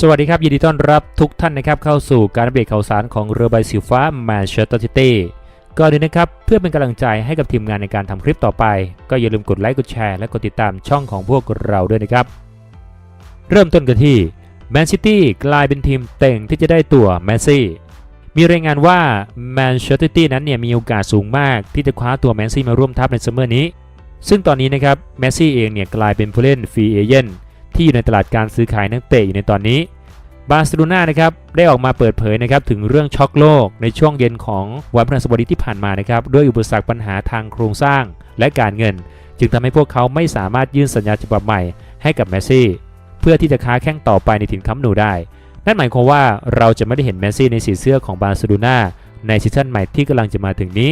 สวัสดีครับ ยินดีต้อนรับทุกท่านนะครับเข้าสู่การอัปเดตข่าวสารของเรือใบสีฟ้าแมนเชสเตอร์ซิตี้ก่อนอื่นนะครับ เพื่อเป็นกำลังใจให้กับทีมงานในการทำคลิปต่อไป ก็อย่าลืมกดไลค์กดแชร์และกดติดตามช่องของพวกเราด้วยนะครับ เริ่มต้นกันที่แมนซิตี้กลายเป็นทีมเต็งที่จะได้ตัวแมสซี่มีรายงานว่าแมนเชสเตอร์ซิตี้นั้นเนี่ยมีโอกาสสูงมากที่จะคว้าตัวแมนซี่มาร่วมทัพในซัมเมอร์นี้ ซึ่งตอนนี้นะครับแมสซี่เองเนี่ยกลายเป็นผู้เล่นฟรีเอเจนต์ ที่อยู่ในตลาดการซื้อขายนักเตะอยู่ในตอนนี้บาร์เซโลนานะครับได้ออกมาเปิดเผยนะครับถึงเรื่องช็อกโลกในช่วงเย็นของวันพฤหัสบดีที่ผ่านมานะครับด้วยอุปสรรคปัญหาทางโครงสร้างและการเงิน จึงทำให้พวกเขาไม่สามารถยื่นสัญญาฉบับใหม่ให้กับเมสซี่เพื่อที่จะค้าแข่งต่อไปในถิ่นคัมป์นูได้ นั่นหมายความว่าเราจะไม่ได้เห็นเมสซี่ในสีเสื้อของบาร์เซโลนาในซีซั่นใหม่ที่กำลังจะมาถึงนี้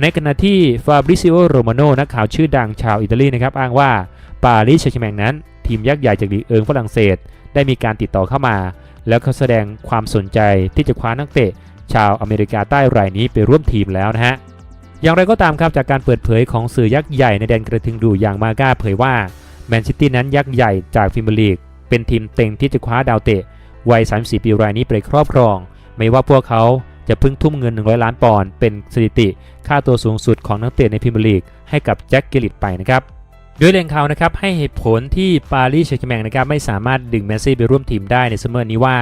ในขณะที่ฟาบริซิโอโรมาโนนักข่าวชื่อดังชาวอิตาลีนะครับอ้างว่าปารีสแชร์แมงนั้น ทีมยักษ์ใหญ่จากลีกเอิงฝรั่งเศส ได้มีการติดต่อเข้ามา แล้วเขาแสดงความสนใจที่จะคว้านักเตะ ชาวอเมริกาใต้รายนี้ไปร่วมทีมแล้วนะฮะอย่างไรก็ตามครับจากการเปิดเผยของสื่อยักษ์ใหญ่ในแดนกระทึงดูอย่างมาก้าเผยว่าแมนซิตี้นั้นยักษ์ใหญ่จากพรีเมียร์ลีก เป็นทีมเต็งที่จะคว้าดาวเตะวัย 34 ปีรายนี้ไปครอบครอง ไม่ว่าพวกเขาจะพึ่งทุ่มเงิน 100 ล้านปอนด์เป็นสถิติ ค่าตัวสูงสุดของนักเตะในพรีเมียร์ลีกให้กับแจ็คเกลิตไปนะครับ ด้วยแหล่งข่าวนะครับให้เหตุผลที่ปารีสแชร์แมงนะครับไม่สามารถดึงเมสซี่ไปร่วมทีมได้ในซัมเมอร์นี้ว่า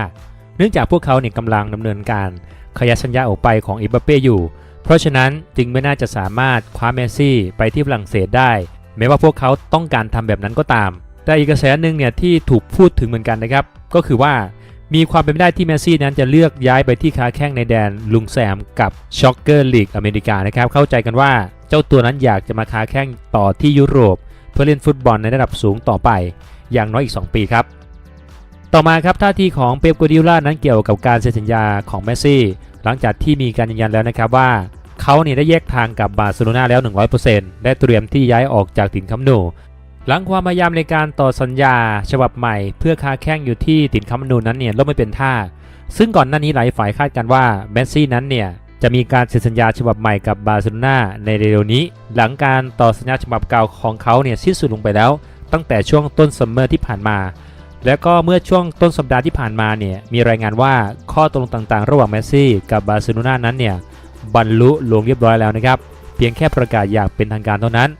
เนื่องจากพวกเขาเนี่ยกำลังดำเนินการขยับสัญญาออกไปของอิบัเป้อยู่ เพราะฉะนั้นจึงไม่น่าจะสามารถคว้าเมสซี่ไปที่ฝรั่งเศสได้ แม้ว่าพวกเขาต้องการทำแบบนั้นก็ตาม แต่อีกกระแสหนึ่งเนี่ยที่ถูกพูดถึงเหมือนกันนะครับก็คือว่ามีความเป็นไปได้ที่เมสซี่นั้นจะเลือกย้ายไปที่ค้าแข้งในแดนลุงแซมกับช็อกเกอร์ลีกอเมริกานะครับเข้าใจกันว่าเจ้าตัวนั้นอยากจะมาค้าแข้งต่อที่ยุโรป เพื่อเล่นฟุตบอลในระดับสูงต่อไป อย่างน้อยอีก 2 ปีครับ ต่อมาครับท่าทีของเปปกัวดิโอลานั้นเกี่ยวกับการเซ็นสัญญาของเมสซี่หลังจากที่มีการยืนยันแล้วนะครับว่าเขาเนี่ยได้แยกทางกับบาร์เซโลนาแล้ว 100%ได้เตรียมที่ย้ายออกจากถิ่นคัมป์นูหลังความพยายามในการต่อสัญญาฉบับใหม่ เพื่อค้าแข่งอยู่ที่ถิ่นคัมป์นูนั้นเนี่ยล่มไม่เป็นท่า ซึ่งก่อนหน้านี้หลายฝ่ายคาดกันว่าเมสซี่นั้นเนี่ย จะมีการเซ็นสัญญาฉบับใหม่กับบาร์เซโลนาในเร็วๆนี้ หลังการต่อสัญญาฉบับเก่าของเขาเนี่ยสิ้นสุดลงไปแล้ว ตั้งแต่ช่วงต้นซัมเมอร์ที่ผ่านมา แล้วก็เมื่อช่วงต้นสัปดาห์ที่ผ่านมาเนี่ยมีรายงานว่าข้อตกลงต่างๆ ระหว่างเมสซี่กับบาร์เซโลนานั้นเนี่ยบรรลุลงเรียบร้อยแล้วนะครับเพียงแค่ประกาศอย่างเป็นทางการเท่านั้น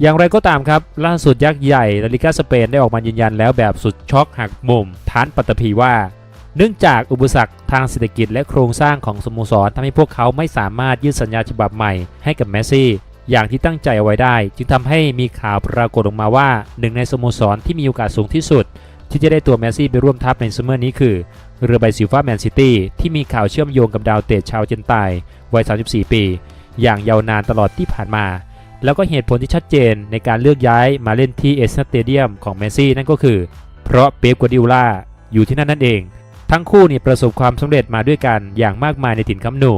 อย่างไรก็ตามครับล่าสุดยักษ์ใหญ่ลาลิกาสเปนได้ออกมายืนยันแล้วแบบสุดช็อกหักมุมทานปัตตภีว่า เนื่องจากอุปสรรคทางเศรษฐกิจและโครงสร้างของสโมสรทำให้พวกเขาไม่สามารถยื่นสัญญาฉบับใหม่ให้กับเมสซี่อย่างที่ตั้งใจเอาไว้ได้ จึงทำให้มีข่าวปรากฏออกมาว่า หนึ่งในสโมสรที่มีโอกาสสูงที่สุด ที่จะได้ตัวเมสซี่ไปร่วมทัพในซัมเมอร์นี้คือ เรือใบสีฟ้าแมนซิตี้ที่มีข่าวเชื่อมโยงกับดาวเตะชาวเจนไตวัย 34 ปี อย่างยาวนานตลอดที่ผ่านมา แล้วก็เหตุผลที่ชัดเจนในการเลือกย้ายมาเล่นที่เอสเตเดียมของเมสซี่นั่นก็คือ เพราะเป๊ปกัวดิโอลาอยู่ที่นั่นนั่นเอง ทั้งคู่นี่ประสบความสำเร็จมาด้วยกันอย่างมากมายในถิ่นคัมป์นู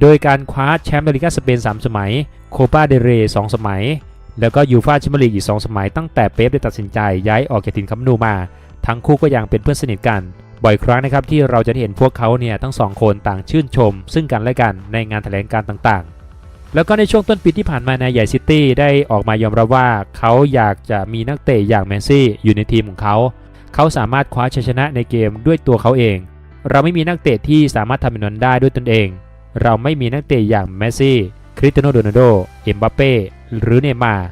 โดยการคว้าแชมป์อเมริกาสเปน 3 สมัย โคปาเดเรย์2สมัย แล้วก็ยูฟาแชมเปี้ยนลีกอีก 2 สมัย ตั้งแต่เป๊ปได้ตัดสินใจย้ายออกจากถิ่นคัมป์นูมา ทั้งคู่ก็ยังเป็นเพื่อนสนิทกัน บ่อยครั้งนะครับที่เราจะเห็นพวกเขาเนี่ยทั้งสองคนต่างชื่นชม ซึ่งกันและกันในงานแถลงการต่างๆ แล้วก็ในช่วงต้นปีที่ผ่านมานายใหญ่ซิตี้ได้ออกมายอมรับว่าเขาอยากจะมีนักเตะอย่างแมนซี่อยู่ในทีมของเขา เขาสามารถคว้าชัยชนะในเกมด้วยตัวเขาเอง เราไม่มีนักเตะที่สามารถทำแบบนั้นได้ด้วยตนเอง เราไม่มีนักเตะอย่างเมสซี่ คริสเตียโนโรนัลโด เอ็มบัปเป้ หรือเนย์มาร์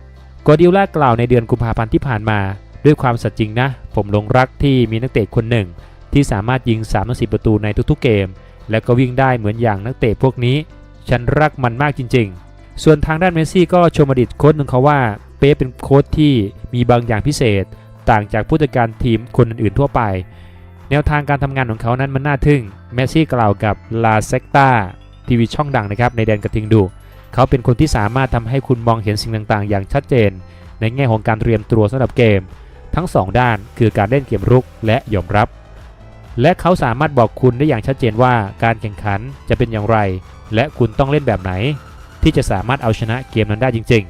กอดิโอลากล่าวในเดือนกุมภาพันธ์ที่ผ่านมา ด้วยความสัตย์จริงนะ ผมหลงรักที่มีนักเตะคนหนึ่ง ที่สามารถยิง3 4ประตูในทุกๆเกม และก็วิ่งได้เหมือนอย่างนักเตะพวกนี้ ฉันรักมันมากจริง ๆ ส่วนทางด้านเมสซี่ก็ชมอดีตโค้ชหนึ่งเขาว่าเป๊ปเป็นโค้ชที่มีบางอย่างพิเศษ ต่างจากผู้จัดการทีมคนอื่นๆทั่วไป แนวทางการทำงานของเขานั้นมันน่าทึ่งเมสซี่กล่าวกับลาเซกตาทีวีช่องดังนะครับในแดนกระทิงดูเขาเป็นคนที่สามารถทำให้คุณมองเห็นสิ่งต่างๆ อย่างชัดเจน ในแง่ของการเตรียมตัวสำหรับเกม ทั้ง 2 ด้านคือการเล่นเกมรุกและยอมรับ และเขาสามารถบอกคุณได้อย่างชัดเจนว่าการแข่งขันจะเป็นอย่างไร และคุณต้องเล่นแบบไหน ที่จะสามารถเอาชนะเกมนั้นได้จริง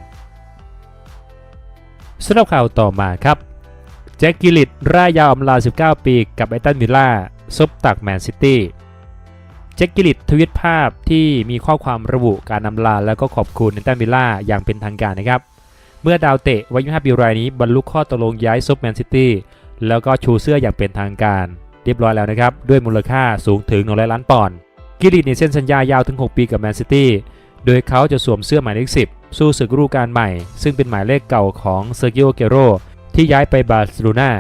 ๆสำหรับข่าวต่อมาครับ แจ็คกิลิตร่ายยาวอำลา 19 ปีกับไอตันมิลล่าซบตักแมนซิตี้แจ็คกิลิตทวิตภาพที่มีข้อความระบุการนำลาแล้วก็ขอบคุณไอตันมิลล่าอย่างเป็นทางการนะครับ เมื่อดาวเตะวัย25ปีรายนี้บรรลุข้อตกลงย้ายซบแมนซิตี้แล้วก็ชูเสื้ออย่างเป็นทางการ เรียบร้อยแล้วนะครับ ด้วยมูลค่าสูงถึง100ล้านปอนด์กิลิตเนี่ยเซ็นสัญญายาวถึง 6 ปีกับแมนซิตี้โดยเขาจะสวมเสื้อหมายเลข 10 สู้ศึกฤดูกาลใหม่ ซึ่งเป็นหมายเลขเก่าของเซอร์กิโอเกโร ที่ย้ายไปบาร์เซโลนา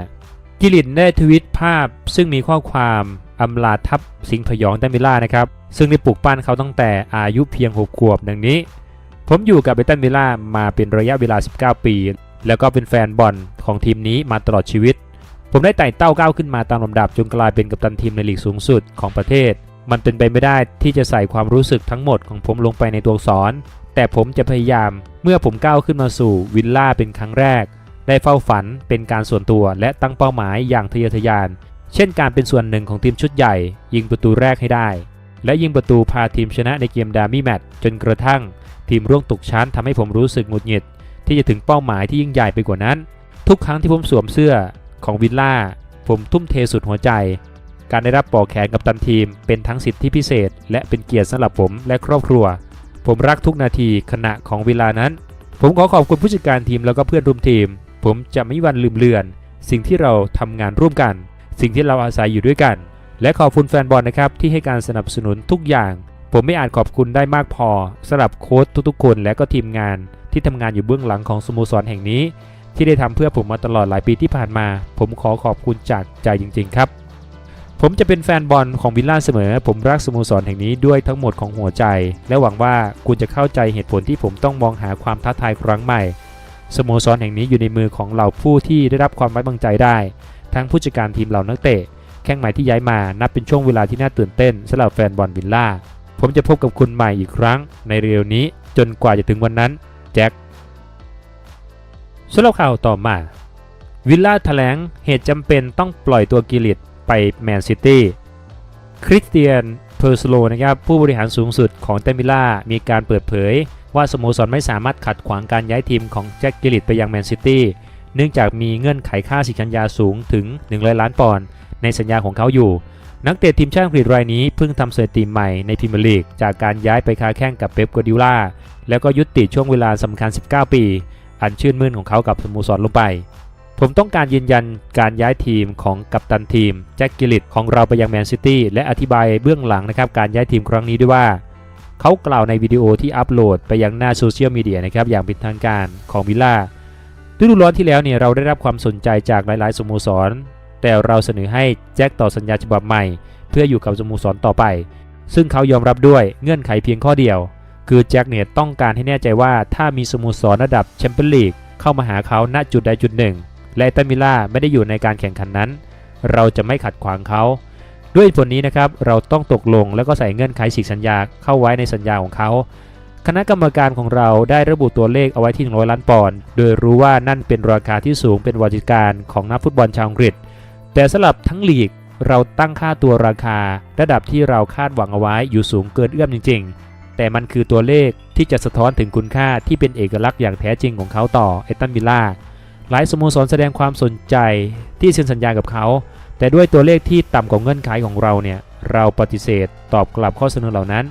กิลิตได้ทวิตภาพซึ่งมีข้อความอำลาทัพสิงห์พยองแตมิลล่านะครับ ซึ่งได้ปลูกปั้นเขาตั้งแต่อายุเพียง 6 ขวบดังนี้ ผมอยู่กับเบตันมิลล่ามาเป็นระยะเวลา 19 ปี แล้วก็เป็นแฟนบอลของทีมนี้มาตลอดชีวิต ผมได้ไต่เต้าก้าวขึ้นมาตามลำดับจนกลายเป็นกัปตันทีมในลีกสูงสุดของประเทศ มันเป็นไปไม่ได้ที่จะใส่ความรู้สึกทั้งหมดของผมลงไปในตัวอักษร แต่ผมจะพยายามเมื่อผมก้าวขึ้นมาสู่วิลล่าเป็นครั้งแรก ได้เฝ้าฝันเป็นการส่วนตัวและตั้งเป้าหมายอย่างทะเยอทะยาน เช่นการเป็นส่วนหนึ่งของทีมชุดใหญ่ ยิงประตูแรกให้ได้ และยิงประตูพาทีมชนะในเกมดามี่แมตช์จนกระทั่ง ทีมร่วงตกชั้นทำให้ผมรู้สึกหงุดหงิด ที่จะถึงเป้าหมายที่ยิ่งใหญ่ไปกว่านั้น ทุกครั้งที่ผมสวมเสื้อของวิลล่าผมทุ่มเทสุดหัวใจ การได้รับปอกแขนกับตันทีม เป็นทั้งสิทธิพิเศษ และเป็นเกียรติสำหรับผมและครอบครัว ผมรักทุกนาทีขณะของเวลานั้น ผมขอขอบคุณผู้จัดการทีมแล้วก็เพื่อนร่วมทีม ผมจะไม่มีวันลืมเลือน สิ่งที่เราทำงานร่วมกัน สิ่งที่เราอาศัยอยู่ด้วยกัน และขอบคุณแฟนบอลนะครับที่ให้การสนับสนุนทุกอย่าง ผมไม่อาจขอบคุณได้มากพอสำหรับโค้ชทุกๆคน และก็ทีมงานที่ทำงานอยู่เบื้องหลังของสโมสรแห่งนี้ ที่ได้ทำเพื่อผมมาตลอดหลายปีที่ผ่านมา ผมขอขอบคุณจากใจจริง ๆ ครับ ผมจะเป็นแฟนบอลของวิลล่าเสมอ ผมรักสโมสรแห่งนี้ด้วยทั้งหมดของหัวใจ และหวังว่าคุณจะเข้าใจเหตุผลที่ผมต้องมองหาความท้าทายครั้งใหม่ สโมสรแห่งนี้อยู่ในมือของเหล่าผู้ที่ได้รับความไว้วางใจได้ ทั้งผู้จัดการทีมเหล่านักเตะ แข้งใหม่ที่ย้ายมานับเป็นช่วงเวลาที่น่าตื่นเต้นสำหรับแฟนบอลวิลล่า ผมจะพบกับคุณใหม่อีกครั้งในเร็วนี้จนกว่าจะถึงวันนั้น แจ็คสำหรับข่าวต่อมา วิลล่าแถลงเหตุจำเป็นต้องปล่อยตัวกิลิตไปแมนซิตี้คริสเตียนเพอร์สโลนะครับผู้บริหารสูงสุดของเตมิล่ามีการเปิดเผย ว่าสโมสรไม่สามารถขัดขวางการย้ายทีมของแจ็คกิลิตไปยังแมนซิตี้เนื่องจากมีเงื่อนไขค่าสินสัญญาสูงถึง 100 ล้านปอนด์ในสัญญาของเขาอยู่ นักเตะทีมชาติอังกฤษรายนี้เพิ่งทำสถิติใหม่ในพรีเมียร์ลีกจากการย้ายไปค้าแข่งกับเป๊ปกัวร์ดิโอลาแล้วก็ยุติช่วงเวลาสำคัญ 19 ปี อันชื่นมื่นของเขากับสโมสรลงไป ผมต้องการยืนยันการย้ายทีมของกัปตันทีมแจ็คกิลิตของเราไปยังแมนซิตี้และอธิบายเบื้องหลังนะครับการย้ายทีมครั้งนี้ด้วยว่า เขากล่าวในวิดีโอที่อัปโหลดไปยังหน้าโซเชียลมีเดียนะครับอย่างเป็นทางการของวิลล่าฤดูร้อนที่แล้วเนี่ยเราได้รับความสนใจจากหลาย ๆ สโมสร แต่เราเสนอให้แจ็คต่อสัญญาฉบับใหม่ เพื่ออยู่กับสโมสรต่อไป ซึ่งเขายอมรับด้วยเงื่อนไขเพียงข้อเดียว คือแจ็คเนี่ยต้องการให้แน่ใจว่าถ้ามีสโมสรระดับแชมเปี้ยนลีกเข้ามาหาเขาณจุดใดจุดหนึ่ง และเอตันมิลล่าไม่ได้อยู่ในการแข่งขันนั้น เราจะไม่ขัดขวางเขา ด้วยเหตุผลนี้นะครับเราต้องตกลงแล้วก็ใส่เงื่อนไขฉีกสัญญาเข้าไว้ในสัญญาของเขา คณะกรรมการของเราได้ระบุตัวเลขเอาไว้ที่ 100 ล้านปอนด์โดยรู้ว่านั่นเป็นราคาที่สูงเป็นวัติการของนักฟุตบอลชาวอังกฤษ แต่สำหรับทั้งลีกเราตั้งค่าตัวราคา ระดับที่เราคาดหวังเอาไว้อยู่สูงเกินเอื้อมจริง ๆ แต่มันคือตัวเลขที่จะสะท้อนถึงคุณค่าที่เป็นเอกลักษณ์อย่างแท้จริงของเขาต่อเอตันมิลล่าหลายสโมสรแสดงความสนใจที่เซ็นสัญญากับเขา แต่ด้วยตัวเลขที่ต่ำกว่าเงื่อนไขของเราเนี่ย เราปฏิเสธตอบกลับข้อเสนอเหล่านั้น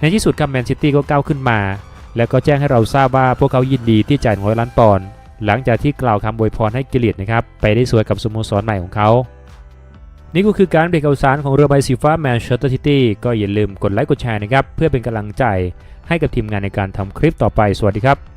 ในที่สุดครับแมนซิตี้ก็ก้าวขึ้นมา แล้วก็แจ้งให้เราทราบว่าพวกเขายินดีที่จ่าย100ล้านปอนด์หลังจากที่กล่าวคำอวยพรให้กิลิตนะครับไปได้สวยกับสโมสรใหม่ของเขา นี่ก็คือการเบรกข่าวสารของเรือใบสีฟ้าแมนเชสเตอร์ซิตี้ก็อย่าลืมกดไลค์กดแชร์นะครับเพื่อเป็นกำลังใจให้กับทีมงานในการทำคลิปต่อไปสวัสดีครับ